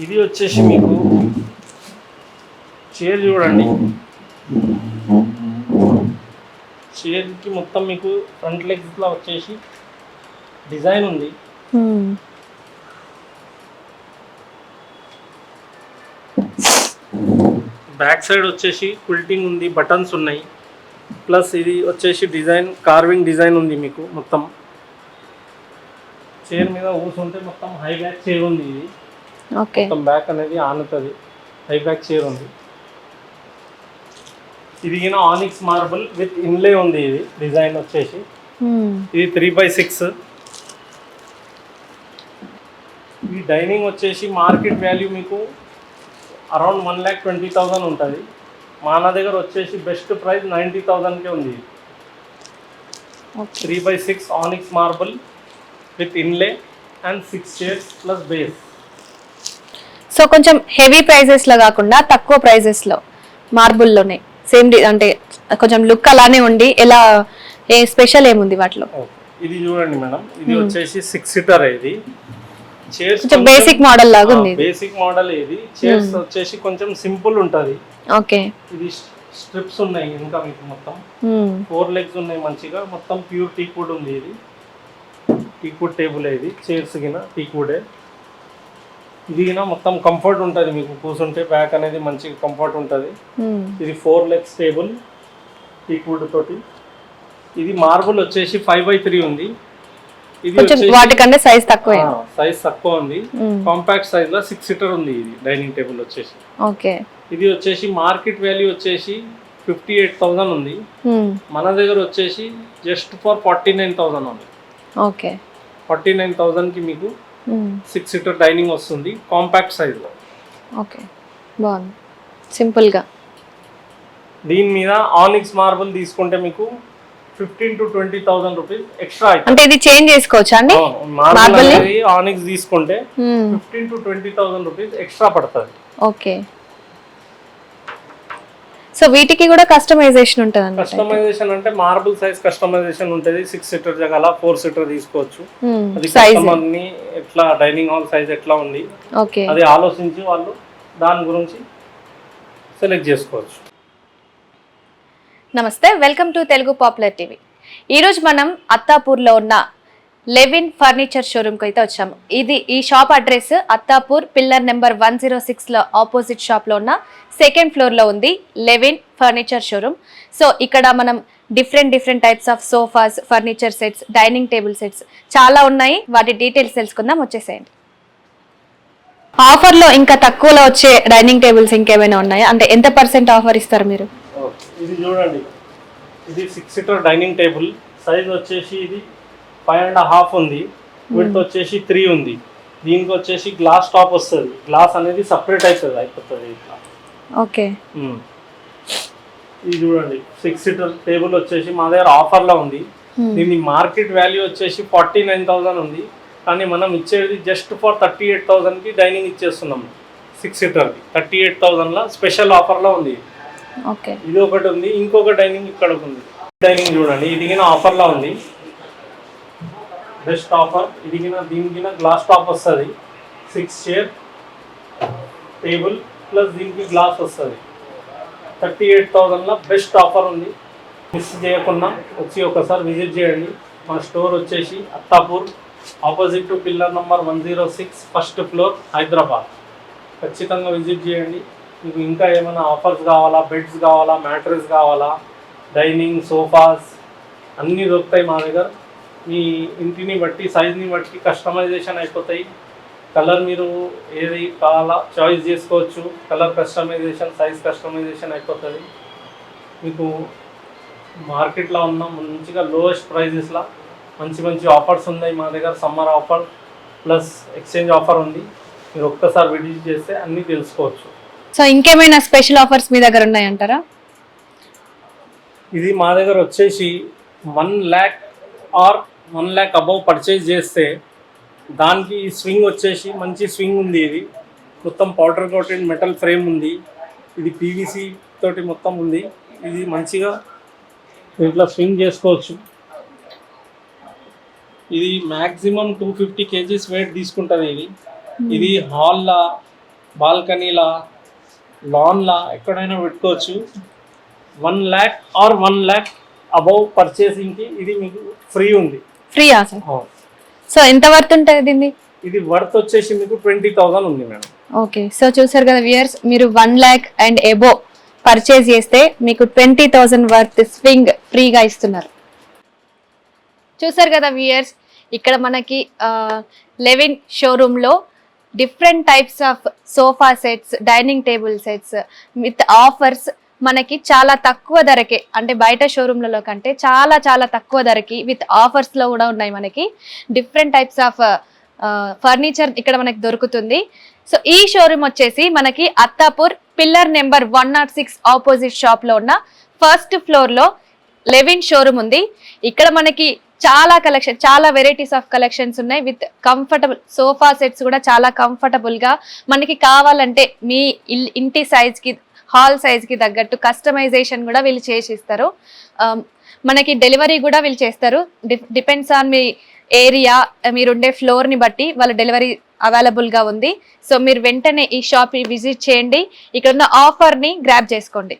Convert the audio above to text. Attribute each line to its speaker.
Speaker 1: ఇది వచ్చేసి మీకు చైర్ చూడండి. చైర్కి మొత్తం మీకు ఫ్రంట్ లెగ్స్లో వచ్చేసి డిజైన్ ఉంది. బ్యాక్ సైడ్ వచ్చేసి క్విల్టింగ్ ఉంది బటన్స్ ఉన్నాయి. ప్లస్ ఇది వచ్చేసి డిజైన్ కార్వింగ్ డిజైన్ ఉంది మీకు మొత్తం. చైర్ మీద కూర్చుంటే మొత్తం హై బ్యాక్ చైర్ ఉంది ఇది. మొత్తం బ్యాక్ అనేది ఆనుతుంది. హై బ్యాక్ చైర్ ఉంది. ఇది ఆనిక్స్ మార్బుల్ విత్ ఇన్లే ఉంది ఇది. డిజైన్ వచ్చేసి. ఇది త్రీ బై సిక్స్ ఈ డైనింగ్ వచ్చేసి మార్కెట్ వాల్యూ మీకు around one lakh twenty thousand ఉంటుంది. మా నా దగ్గర వచ్చేసి బెస్ట్ ప్రైస్ నైంటీ థౌజండ్కే ఉంది three by six onyx marble with inlay and six chairs plus base
Speaker 2: so కొంచెం హెవీ ప్రైజెస్లో కాకుండా తక్కువ ప్రైజెస్లో మార్బుల్లోనే సేమ్ అంటే కొంచెం లుక్ అలానే ఉండి ఎలా ఏ స్పెషల్ ఏముంది వాటిలో?
Speaker 1: ఇది చూడండి మేడం. ఇది వచ్చేసి సిక్స్ సీటర్ ఇది.
Speaker 2: కొంచెం బేసిక్ మోడల్ లాగా ఉంది.
Speaker 1: బేసిక్ మోడల్ ఇది. చైర్స్ వచ్చేసి కొంచెం సింపుల్ ఉంటుంది.
Speaker 2: ఓకే.
Speaker 1: ఇది స్ట్రిప్స్ ఉన్నాయి ఇంకా మీకు మొత్తం. ఫోర్ లెగ్స్ ఉన్నాయి మంచిగా. మొత్తం ప్యూర్ టీక్వుడ్ ఉంది ఇది. టీక్వుడ్ టేబుల్ ఇది. చైర్స్ గిన టీక్వుడే ఇది గిన మొత్తం కంఫర్ట్ ఉంటుంది మీకు. కూర్చుంటే బ్యాక్ అనేది మంచిగా కంఫర్ట్ ఉంటుంది.
Speaker 2: మ్మ్.
Speaker 1: ఇది ఫోర్ లెగ్స్ టేబుల్ టీక్వుడ్ తోటి ఇది మార్బుల్ వచ్చేసి ఫైవ్ బై త్రీ ఉంది. ఇది
Speaker 2: వాటికంటే సైజ్ తక్కువ.
Speaker 1: సైజ్ తక్కువ ఉంది. కాంపాక్ట్ సైజ్లో సిక్స్ సీటర్ ఉంది ఇది డైనింగ్ టేబుల్ వచ్చేసి.
Speaker 2: ఓకే
Speaker 1: ఇది వచ్చేసి మార్కెట్ వాల్యూ వచ్చేసి ఫిఫ్టీ ఎయిట్ థౌసండ్ ఉంది.
Speaker 2: మ్మ్.
Speaker 1: మన దగ్గర వచ్చేసి just for forty nine thousand ఉంది.
Speaker 2: ఓకే
Speaker 1: ఫార్టీ నైన్ థౌసండ్కి మీకు
Speaker 2: మ్మ్.
Speaker 1: సిక్స్ సీటర్ డైనింగ్ వస్తుంది కాంపాక్ట్ సైజ్లో
Speaker 2: ఓకే బాగుంది. సింపుల్గా
Speaker 1: దీని మీద ఆనిక్స్ మార్బుల్ తీసుకుంటే మీకు fifteen to twenty thousand rupees extra
Speaker 2: అంటే ఇది చేంజ్ చేసుకోవచ్చా అండి?
Speaker 1: మార్బుల్ ఆనిక్స్ తీసుకుంటే. Fifteen to twenty thousand rupees extra పడుతుంది.
Speaker 2: ఓకే సో వీటికి కూడా కస్టమైజేషన్ ఉంటుంది
Speaker 1: కస్టమైజేషన్ అంటే మార్బుల్ సైజ్ కస్టమైజేషన్ ఉంటుంది. సిక్స్ సీటర్ జగల ఫోర్ సీటర్ తీసుకోవచ్చు. అది
Speaker 2: సైజ్
Speaker 1: కస్టమర్ని ఎట్లా డైనింగ్ హాల్ సైజ్ ఎట్లా ఉంది?
Speaker 2: ఓకే
Speaker 1: అది ఆలోచించి వాళ్ళు దాని గురించి సెలెక్ట్ చేసుకోవచ్చు.
Speaker 2: నమస్తే welcome to Telugu popular TV ఈరోజు మనం అత్తాపూర్లో ఉన్న లెవిన్ ఫర్నిచర్ షోరూమ్కి అయితే వచ్చాము ఇది ఈ shop address Attapur pillar number one zero సిక్స్లో ఆపోజిట్ షాప్లో ఉన్న సెకండ్ ఫ్లోర్లో ఉంది లెవిన్ ఫర్నిచర్ షోరూమ్. సో ఇక్కడ మనం different different types of sofas furniture sets dining table sets చాలా ఉన్నాయి. వాటి డీటెయిల్స్ తెలుసుకుందాం. వచ్చేసేయండి. ఆఫర్లో ఇంకా తక్కువలో వచ్చే డైనింగ్ టేబుల్స్ ఇంకేమైనా ఉన్నాయా? అంటే ఎంత పర్సెంట్ ఆఫర్ ఇస్తారు మీరు?
Speaker 1: ఇది చూడండి. ఇది six seater dining table size వచ్చేసి ఇది ఫైవ్ అండ్ హాఫ్ ఉంది. విత్ వచ్చేసి త్రీ ఉంది. దీనికి వచ్చేసి గ్లాస్ టాప్ వస్తుంది. గ్లాస్ అనేది సపరేట్ అవుతుంది అయిపోతుంది ఇట్లా.
Speaker 2: ఓకే.
Speaker 1: ఇది చూడండి. సిక్స్ సీటర్ టేబుల్ వచ్చేసి మా దగ్గర ఆఫర్లో ఉంది. దీని మార్కెట్ వాల్యూ వచ్చేసి ఫార్టీ నైన్ థౌసండ్ ఉంది. కానీ మనం ఇచ్చేది జస్ట్ ఫర్ థర్టీ ఎయిట్ థౌసండ్కి డైనింగ్ ఇచ్చేస్తున్నాం సిక్స్ సీటర్కి థర్టీ ఎయిట్ థౌసండ్లో స్పెషల్ ఆఫర్లో ఉంది.
Speaker 2: ఓకే.
Speaker 1: ఇది ఒకటి ఉంది. ఇంకొక డైనింగ్ ఇక్కడ ఉంది. డైనింగ్ చూడండి. ఇది ఆఫర్లో ఉంది. బెస్ట్ టాపర్ ఇది కింద గ్లాస్ టాప్ వస్తుంది సిక్స్ చైర్ టేబుల్ ప్లస్ దీనికి గ్లాస్ వస్తుంది థర్టీ ఎయిట్ థౌజండ్లో బెస్ట్ ఆఫర్ ఉంది. మిస్ చేయకుండా వచ్చి ఒకసారి విజిట్ చేయండి. మన స్టోర్ వచ్చేసి Attapur opposite to pillar number one zero six first floor Hyderabad. ఖచ్చితంగా విజిట్ చేయండి. మీకు ఇంకా ఏమైనా ఆఫర్స్ కావాలా బెడ్స్ కావాలా మ్యాట్రెస్ కావాలా డైనింగ్ సోఫాస్ అన్నీ దొరుకుతాయి మా దగ్గర. మీ ఇంటిని బట్టి సైజ్ని బట్టి కస్టమైజేషన్ అయిపోతాయి. కలర్ మీరు ఏది కావాలా చాయిస్ చేసుకోవచ్చు. కలర్ కస్టమైజేషన్ సైజ్ కస్టమైజేషన్ అయిపోతుంది. మీకు మార్కెట్లో ఉన్న మంచిగా లోయెస్ట్ ప్రైజెస్లో మంచి మంచి ఆఫర్స్ ఉన్నాయి మా దగ్గర summer offer plus exchange offer ఉంది. మీరు ఒక్కసారి విజిట్ చేస్తే అన్నీ తెలుసుకోవచ్చు.
Speaker 2: సో ఇంకేమైనా స్పెషల్ ఆఫర్స్ మీ దగ్గర ఉన్నాయంటారా?
Speaker 1: ఇది మా దగ్గర వచ్చేసి one lakh or one lakh above purchase చేస్తే దానికి స్వింగ్ వచ్చేసి మంచి స్వింగ్ ఉంది ఇది. మొత్తం పౌడర్ కోటెడ్ మెటల్ ఫ్రేమ్ ఉంది. ఇది పీవీసీ తోటి మొత్తం ఉంది. ఇది మంచిగా ఇట్లా స్వింగ్ చేసుకోవచ్చు. ఇది maximum two fifty kgs weight తీసుకుంటుంది ఇది. ఇది హాల్లో బాల్కనీలా లాన్లా ఎక్కడైనా పెట్టుకోవచ్చు. One lakh or one lakh above పర్చేసింగ్కి ఇది మీకు ఫ్రీ ఉంది.
Speaker 2: ఫ్రీయా సార్ సో ఎంత వర్త్ ఉంటుంది దీన్ని?
Speaker 1: ఇది వర్త్ వచ్చేసి మీకు ట్వంటీ థౌసండ్ ఉంది మేడం
Speaker 2: ఓకే సో చూసారు కదా వియర్స్ మీరు one lakh and above purchase చేస్తే మీకు ట్వంటీ థౌసండ్ వర్త్ స్వింగ్ ఫ్రీగా ఇస్తున్నారు. చూసారు కదా వియర్స్ ఇక్కడ మనకి లెవిన్ షోరూంలో different types of sofa sets dining table sets with offers మనకి చాలా తక్కువ ధరకే అంటే బయట షోరూమ్లలో కంటే చాలా చాలా తక్కువ ధరకి విత్ ఆఫర్స్లో కూడా ఉన్నాయి మనకి. డిఫరెంట్ టైప్స్ ఆఫ్ ఫర్నిచర్ ఇక్కడ మనకి దొరుకుతుంది. సో ఈ షోరూమ్ వచ్చేసి మనకి Attapur pillar number one nought six opposite షాప్లో ఉన్న ఫస్ట్ ఫ్లోర్లో లెవిన్ షోరూమ్ ఉంది. ఇక్కడ మనకి చాలా కలెక్షన్ చాలా వెరైటీస్ ఆఫ్ కలెక్షన్స్ ఉన్నాయి. విత్ కంఫర్టబుల్ సోఫా సెట్స్ కూడా చాలా కంఫర్టబుల్గా మనకి కావాలంటే మీ ఇంటి సైజ్కి హాల్ సైజ్కి తగ్గట్టు కస్టమైజేషన్ కూడా వీళ్ళు చేసి ఇస్తారు మనకి డెలివరీ కూడా వీళ్ళు చేస్తారు. డిపెండ్స్ ఆన్ మీ ఏరియా మీరుండే ఫ్లోర్ని బట్టి వాళ్ళ డెలివరీ అవైలబుల్గా ఉంది. సో మీరు వెంటనే ఈ షాప్ విజిట్ చేయండి. ఇక్కడ ఉన్న ఆఫర్ని గ్రాప్ చేసుకోండి.